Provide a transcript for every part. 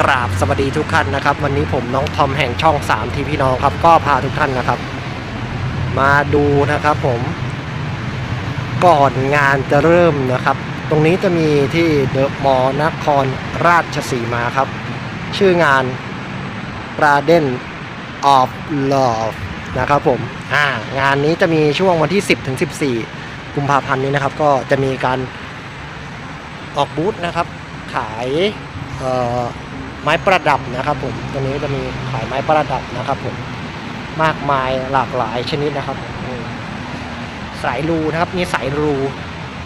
กราบสวัสดีทุกท่านนะครับ วันนี้ผมน้องทอมแห่งช่อง3ทีพี่น้องครับ ก็พาทุกท่านนะครับ มาดูนะครับผม ก่อนงานจะเริ่มนะครับ ตรงนี้จะมีที่เดอะมอลล์นครราชสีมาครับ ชื่องาน p r a d e n of Love นะครับผมอ่างานนี้จะมีช่วงวันที่ 10ถึง14 กุมภาพันธ์นี้นะครับ ก็จะมีการออกบูธนะครับ ขายเอ่อ ไม้ประดับนะครับผมตัวนี้จะมีขายไม้ประดับนะครับผมมากมายหลากหลายชนิดนะครับสายรูนะครับนี่สายรู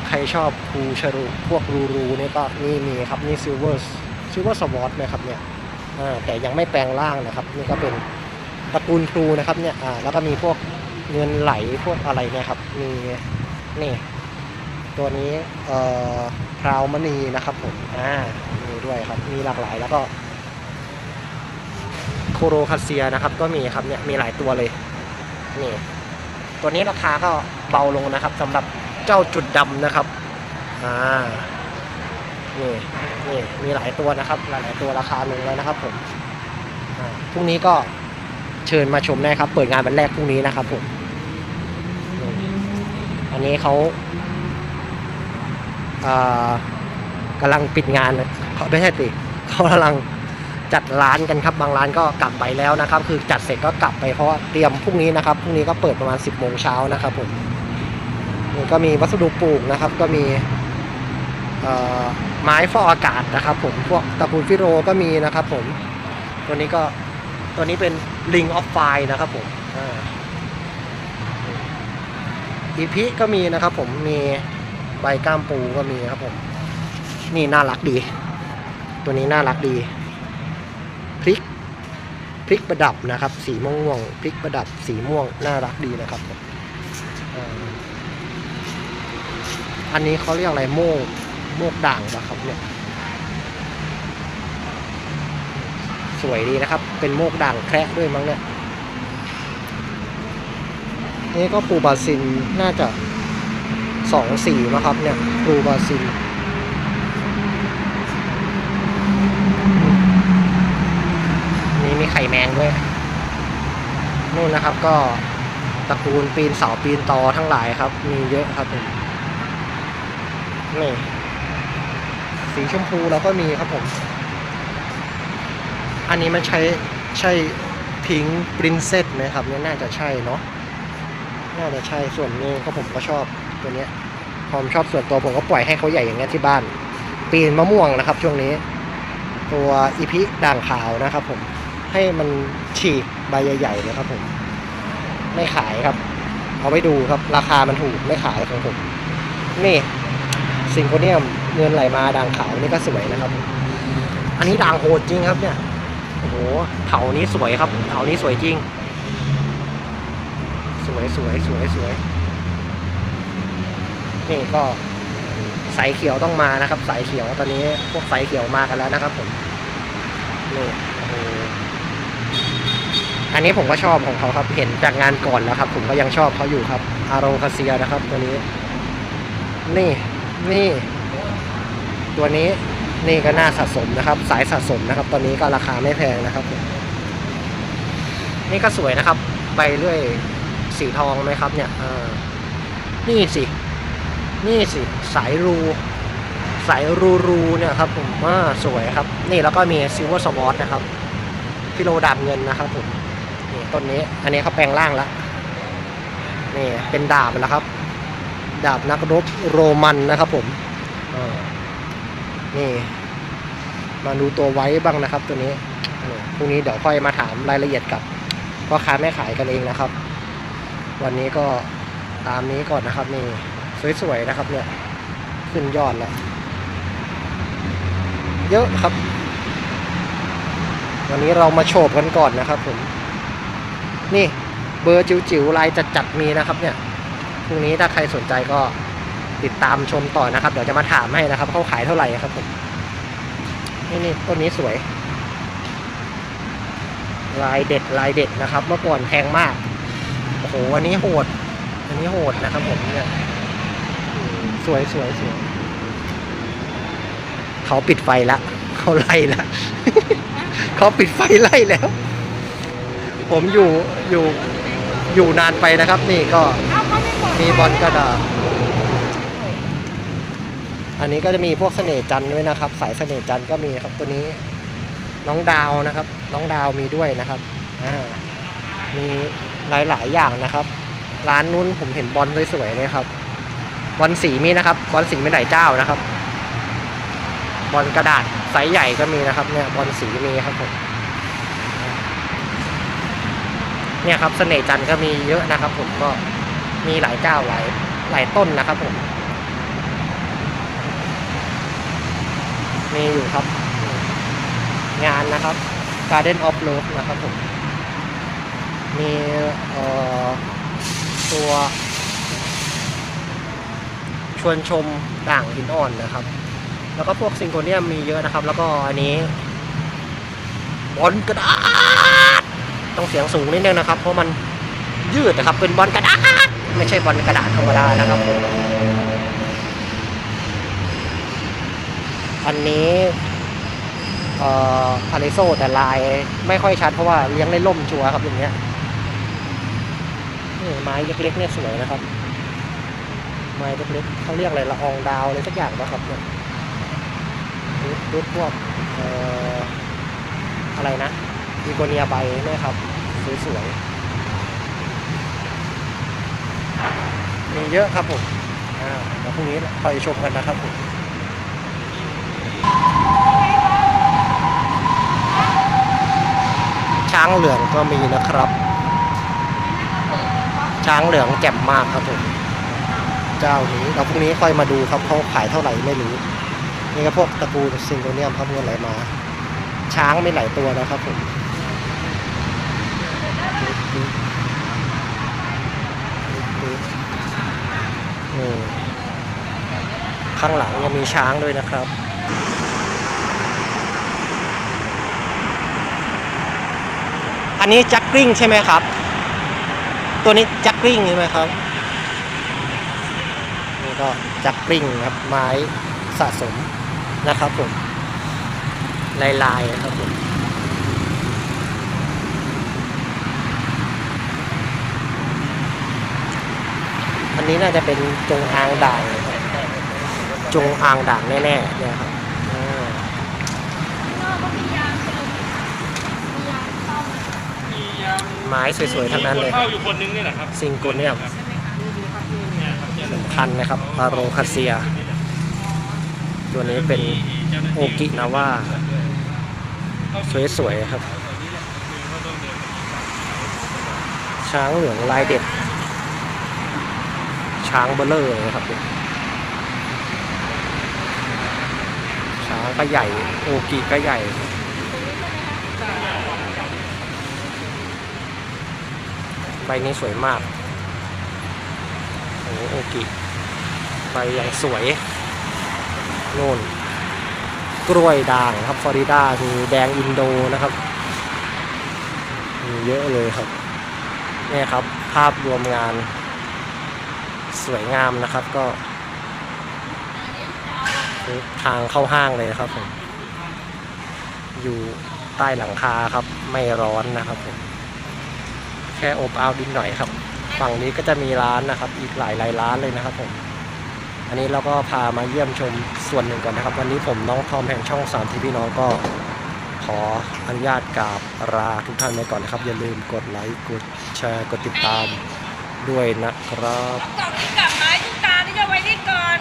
ใครชอบภูชรูพวกรูรูนี่ก็นี่มีครับนี่ซิลเวอร์ซิลเวอร์สวอตนะครับเนี่ยแต่ยังไม่แปลงร่างนะครับ นี่ก็เป็นตระกูลพลูนะครับเนี่ยแล้วก็มีพวกเงินไหลพวกอะไรเนี่ยครับมีนี่ตัวนี้เอ่อพราวมณีนะครับผมอ่ามีด้วยครับมีหลากหลายแล้วก็ โคโรคาเซียนะครับ ก็มีครับเนี่ยมีหลายตัวเลยนี่ตัวนี้ราคาก็เบาลงนะครับสำหรับเจ้าจุดดำนะครับอ่านี่นี่มีหลายตัวนะครับหลายตัวราคาลงแล้วนะครับผมพรุ่งนี้ก็เชิญมาชมได้ครับ เปิดงานวันแรกพรุ่งนี้นะครับผมอันนี้เขาอ่ากำลังปิดงานเขาไม่ใช่ติเขากำลัง จัดร้านกันครับบางร้านก็กลับไปแล้วนะครับ คือจัดเสร็จก็กลับไปเพราะเตรียมพรุ่งนี้นะครับพรุ่งนี้ก็เปิดประมาณ 10บโมงเช้านะครับผมนี่ก็มีวัสดุปลูกนะครับ ก็มีไม้ฟอกอากาศนะครับ ผมพวกตะปูฟิโรก็มีนะครับ ผมตัวนี้ก็ตัวนี้เป็น Ring of Fire นะครับผมอีพิก็มีนะครับ ผมมีใบก้ามปูก็มีครับผม นี่น่ารักดี ตัวนี้น่ารักดี ริกพริกประดับนะครับ สีม่วงพริกประดับสีม่วงน่ารักดีนะครับอันนี้เขาเรียกอะไรโมกโมกด่างปะครับเนี่ยสวยดีนะครับ เป็นโมกด่างแคระด้วยมั้งเนี่ยนี่ก็ปูบาซินน่าจะสองสีนะครับเนี่ยปูบาซิน นี่มีไข่แมงด้วยนู่นนะครับก็ตระกูลปีนเสาปีนตอทั้งหลายครับ มีเยอะครับผมนี่สีชมพูแล้วก็มีครับผม อันนี้มันใช้ใช่พิงปรินเซสไหมครับเนี่ยน่าจะใช่เนาะน่าจะใช่ส่วนนี้ก็ผมก็ชอบตัวเนี้ยความชอบส่วนตัวผมก็ปล่อยให้เขาใหญ่อย่างเงี้ยที่บ้าน ปีนมะม่วงนะครับ ช่วงนี้ ตัวอีพิด่างขาวนะครับผม ให้มันฉีกใบใหญ่ๆเลยครับผม ไม่ขายครับ เอาไว้ดูครับ ราคามันถูกไม่ขายของผม นี่ซิงโคเนียมเงินไหลมาด่างขาวนี่ก็สวยนะครับ อันนี้ด่างโหดจริงครับเนี่ยโอ้โหเถานี้สวยครับเถานี้สวยจริง สวยสวยสวยสวยนี่ก็สายเขียวต้องมานะครับ สายเขียวตอนนี้พวกสายเขียวมากันแล้วนะครับผมนี่ อันนี้ผมก็ชอบของเขาครับ เห็นจากงานก่อนแล้วครับ ผมก็ยังชอบเขาอยู่ครับ อาโรคาเซียนะครับ ตัวนี้ นี่นี่ ตัวนี้นี่ก็น่าสะสมนะครับ สายสะสมนะครับ ตอนนี้ก็ราคาไม่แพงนะครับ นี่ก็สวยนะครับใบเลื่อยสีทองไหมครับ เนี่ยนี่สิ นี่สิ สายรู สายรูรูเนี่ยครับ ผมอ่าสวยครับ นี่แล้วก็มีซิลเวอร์สวอตนะครับพิโลดาบเงินนะครับผม นี่ต้นนี้ อันนี้เขาแปลงร่างแล้วนี่เป็นดาบแล้วครับ ดาบนักรบโรมันนะครับผมนี่ มาดูตัวไว้บ้างนะครับ ตัวนี้พรุ่งนี้เดี๋ยวค่อยมาถามรายละเอียดกับพ่อค้าแม่ขายกันเองนะครับ วันนี้ก็ตามนี้ก่อนนะครับ นี่สวยๆนะครับ เนี่ย ขึ้นยอดแล้วเยอะครับ วันนี้เรามาโฉบกันก่อนนะครับผม นี่เบอร์จิ๋วๆลายจัดๆมีนะครับเนี่ยพรุ่งนี้ถ้าใครสนใจก็ติดตามชมต่อนะครับ เดี๋ยวจะมาถามให้นะครับเขาขายเท่าไหร่ครับผมนี่นี่ต้นนี้สวย ลายเด็ดลายเด็ดนะครับ เมื่อก่อนแพงมากโอ้โหอันนี้โหด อันนี้โหดนะครับผมเนี่ยสวยสวยสวยเขาปิดไฟละเขาไล่ละเขาปิดไฟไล่แล้ว ผมอยู่อยู่อยู่นานไปนะครับ นี่ก็มีบอลกระดาษ อันนี้ก็จะมีพวกเสน่ห์จันด้วยนะครับ สายเสน่ห์จันก็มีครับตัวนี้ น้องดาวนะครับ น้องดาวมีด้วยนะครับอ่ามีหลายอย่างนะครับ ร้านนู้นผมเห็นบอลสวยๆเลยครับ บอลสีมีนะครับ บอลสีไม่ไหนเจ้านะครับ บอลกระดาษไซส์ใหญ่ก็มีนะครับ เนี่ยบอลสีมีครับผม เนี่ยครับเสน่ห์จันทร์ก็มีเยอะนะครับ ผมก็มีหลายเจ้าหลายหลายต้นนะครับผม มีอยู่ครับ งานนะครับ Garden of Love นะครับผม มีเอ่อตัวชวนชมด่างหินอ่อนนะครับ แล้วก็พวกซิงโกเนียมมีเยอะนะครับ แล้วก็อันนี้บอลกระดา ต้องเสียงสูงนิดนึงนะครับ เพราะมันยืดนะครับ เป็นบอลกระดาษไม่ใช่บอลกระดาษธรรมดานะครับอันนี้เอ่อพาริโซแต่ลายไม่ค่อยชัดเพราะว่าเลี้ยงในร่มชัวครับอย่างเงี้ยนี่ไม้เล็กๆเนี่ยสวยนะครับ ไม้เล็กๆเขาเรียกอะไรละอองดาวอะไรสักอย่างนะครับเนี่ยรูดรูดพวกเอ่ออะไรนะ อีโกเนียใบเนี่ยครับ สวยๆ มีเยอะครับผมอ่าแล้วพรุ่งนี้คอยชมกันนะครับผมช้างเหลืองก็มีนะครับ ช้างเหลืองแจ่มมากครับผมเจ้านี้เราพรุ่งนี้ค่อยมาดูครับเขาขายเท่าไหร่ไม่รู้ นี่ก็พวกตระกูลซิงโกเนียมครับพวกอะไรมา ช้างไม่หลายตัวนะครับผมนี่ ข้างหลังยังมีช้างด้วยนะครับอันนี้จักกริ้งใช่ไหมครับ ตัวนี้จักกริ้งใช่ไหมครับ นี่ก็จักกริ้งครับ ไม้สะสมนะครับผม ลายลายๆนะครับผม นนี้น่าจะเป็นจงอางด่างนะครับจงอางด่างแน่ๆเนี่ยครับอ่าไม้สวยๆทั้งนั้นเลยเข้าอยู่คนนึงนี่แหละครับซิงโกเนียมสำคัญนะครับอาโรคาเซีย ตัวนี้เป็นโอกินาว่าสวยๆครับ ช้างเหลืองลายเด็ด ช้างเบลเลอร์เลยครับ ช้างก็ใหญ่ โอกิก็ใหญ่ใบนี้สวยมากโอ้โอกิใบอย่างสวยโน่นกล้วยด่างครับฟลอริดามีแดงอินโดนะครับมีเยอะเลยครับนี่ครับ ภาพรวมงาน สวยงามนะครับก็ทางเข้าห้างเลยครับผม อยู่ใต้หลังคาครับ ไม่ร้อนนะครับผม แค่อบอ้าวดินหน่อยครับ ฝั่งนี้ก็จะมีร้านนะครับ อีกหลายหลายร้านเลยนะครับผม อันนี้เราก็พามาเยี่ยมชมส่วนหนึ่งก่อนนะครับ วันนี้ผมน้องทอมแห่งช่องสามทีพี่น้องก็ขออนุญาตกราบลาทุกท่านไปก่อนนะครับ อย่าลืมกดไลค์กดแชร์กดติดตาม ด้วยนะครับกล่องนี้กลับไม้ทุกตาที่จะไว้ที่ก่อน